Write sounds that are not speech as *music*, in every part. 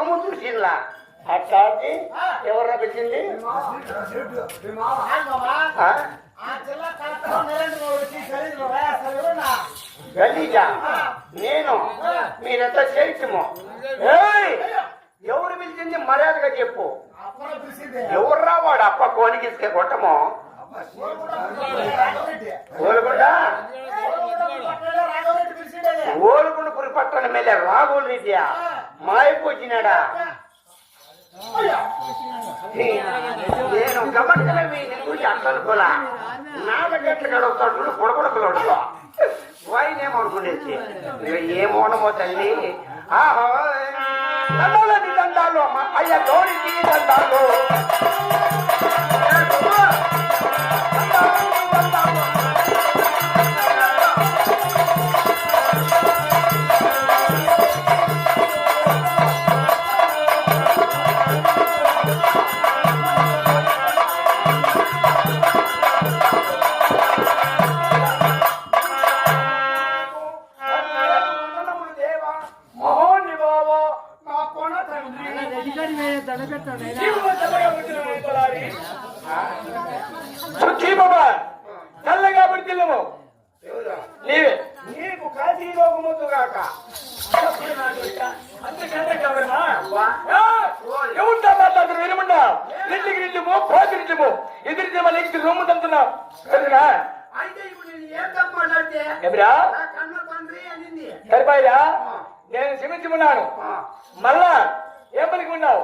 ముఖము చూసింలా అట్లా అంటే ఎవరా పెట్టింది? గలీజా. నేను మీరంతా చేయించము! ఎవరు పిలిచింది మర్యాదగా చెప్పు. ఎవర్రా వాడు అప్ప కోనికిస్తే కొట్టము? ఓలుగుండ ఓలుగుండ పురి పట్టణ ಮೇಲೆ రాఘుల్ రీత్యా మాయపోచ్చినాడా నేను గమనించలేవి నేను చూసి అట్లనుకోలా నాలుగు గంటలు గడుపుతాడు పొడగొడకలు వాయినేమనుకునేసి ఏమోనమో తల్లి. ఆహో దండాలని దండాలు అమ్మ. అయ్య తోడికి నీకు కాశీలో ముద్దుగాక ఎవరితో మాట్లాడుతున్నారు వినముండా రెడ్డికి రెడ్డిమో పోతి రెడ్డిమో ఎదురు మళ్ళీ ఇంటికి రొమ్ము తంటున్నావు సరేనా అయితే ఇప్పుడు నేను ఏం తప్పు మాట్లాడితే అనింది సరిపోయా నేను క్షమించమన్నాను ఆ, మళ్ళా ఏం పలికి ఉన్నావు.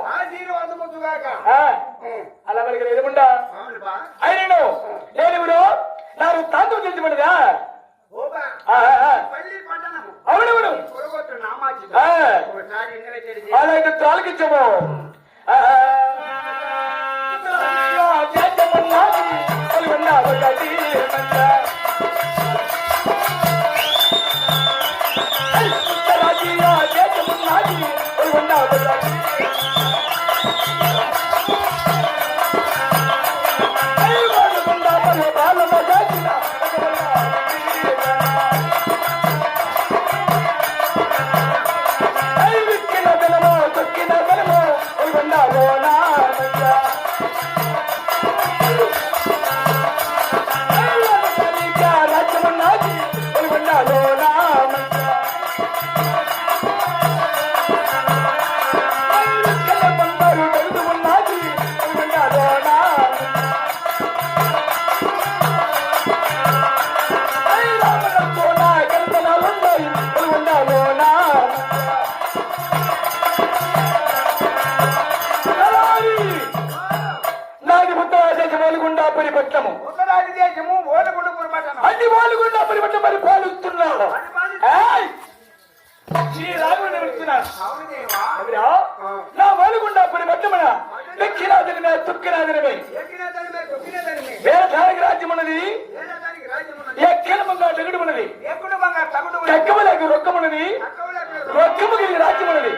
అలా పలికి బా. అయినను. నేను ఇప్పుడు నాకు తాంతం పట్టణము అవునవును అలాగే తాలకించము పరిపట్నము ఉత్తరాది దేశము ఓలగుండు పట్టణం అన్ని ఓలుగుండా మరి ఎవరా? నా ఓలుగుండా పరిపట్నమున దక్షిణాదిన తుక్కినాదినమై. ఎక్కిన తనిమే తొక్కిన తనిమే వేరధానికి రాజ్యమున్నది ఏడదానికి రాజ్యమున్నది ఎక్కడమంగా తెగుడుమున్నది ఎక్కుడు బంగారు తగుడు రొక్కమున్నది. రొక్కము కలిగి రాజ్యమున్నది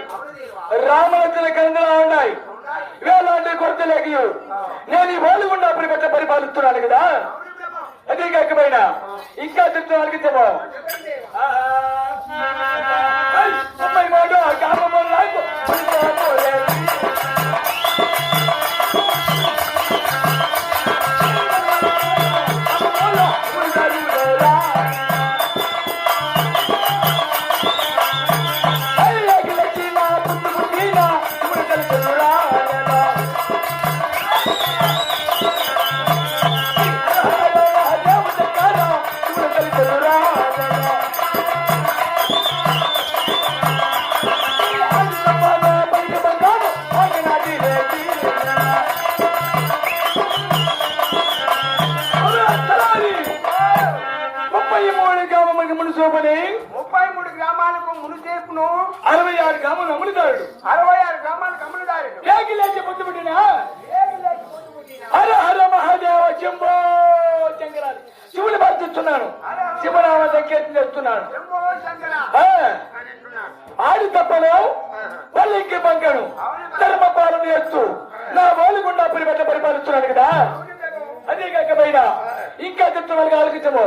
ముప్పై మూడు గ్రామాలకు మునుసేపును అరవై ఆరు గ్రాములు అమలుతాడు అరవై ఆరు గ్రామాలకు అమలుదారుడు. లేకి లేచి పొద్దుబట్టినా హర హర మహాదేవ శంకరాలు శివుని భర్తిస్తున్నాను శివనామ సంకేతం చేస్తున్నాను. ఆడి తప్పను పల్లికి పంకను ధర్మ పాలన చేస్తూ నా ఓలుగుండా పరిపట్ల పరిపాలిస్తున్నాను కదా. అదే కాకపోయినా ఇంకా చెప్తున్నాను ఆలోచించము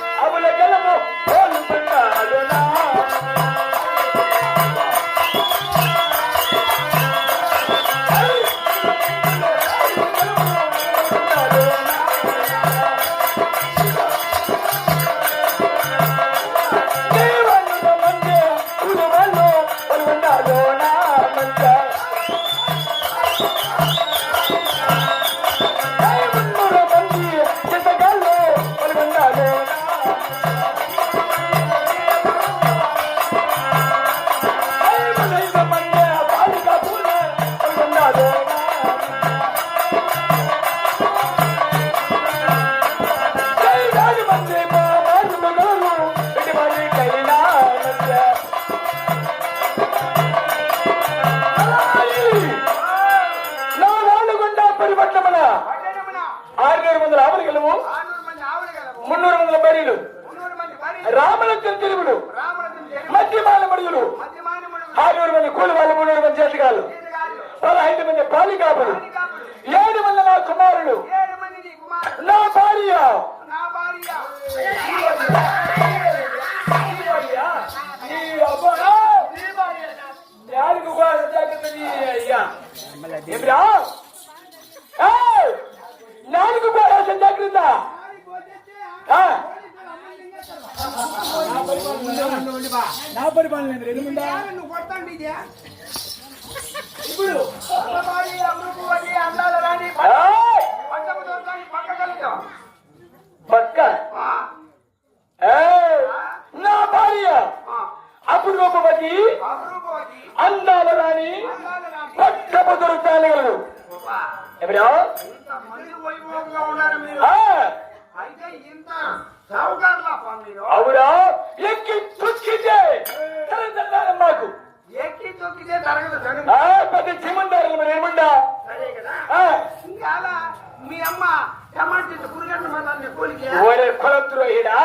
నా పరిపాలన లేదు ఎదురుందా నువ్వు ఇప్పుడు అందాల పక్క! నా భార్య. అపురూపవతి అందాల రాణి పట్టపు దొరుకుతాను అబ్బా, ఎవరా? ఇంత మంది వైభవంగా ఉన్నారు మీరు. ఆ, అయితే ఇంత సౌకర్యాల మీరు. అవురా. ఎక్కి తుక్కితే తరదన్నాను మాకు. ఎక్కి తొక్కితే తరగదు పెద్ద చిమందారులు మరి సరే కదా. ఇంకా మీ అమ్మ టమాటా పురిగట్టు మతాన్ని కూలికి ఒరే కులద్రోహిడా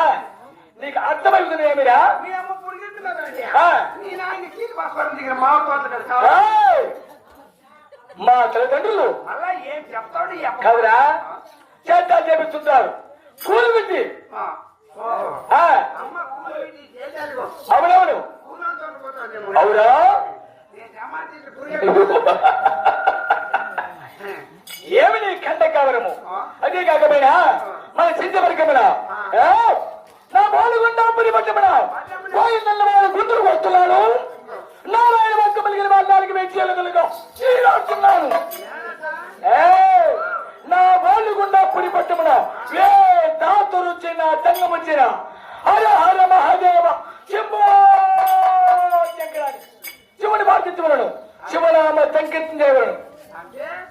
నీకు అర్థమవుతుంది ఏమిరా? మీ అమ్మ ఆ. మీ నాయన కీలు పాస్వరం దగ్గర మా తోట! మా తల్లిదండ్రులు. మళ్ళా ఏం చెప్తాడు? కదరా? చేద్దాలు చేపిస్తుంటారు. కూలి పెట్టి అవునవును. పురిగట్టు *laughs* ఏమి నీ కంట కావరము? అదే కాకపోయినా మన చింతవరకమున నా బాలుగుండా పరిపట్టమన. పోయి నల్ల వాళ్ళ గుంతులు వస్తున్నాను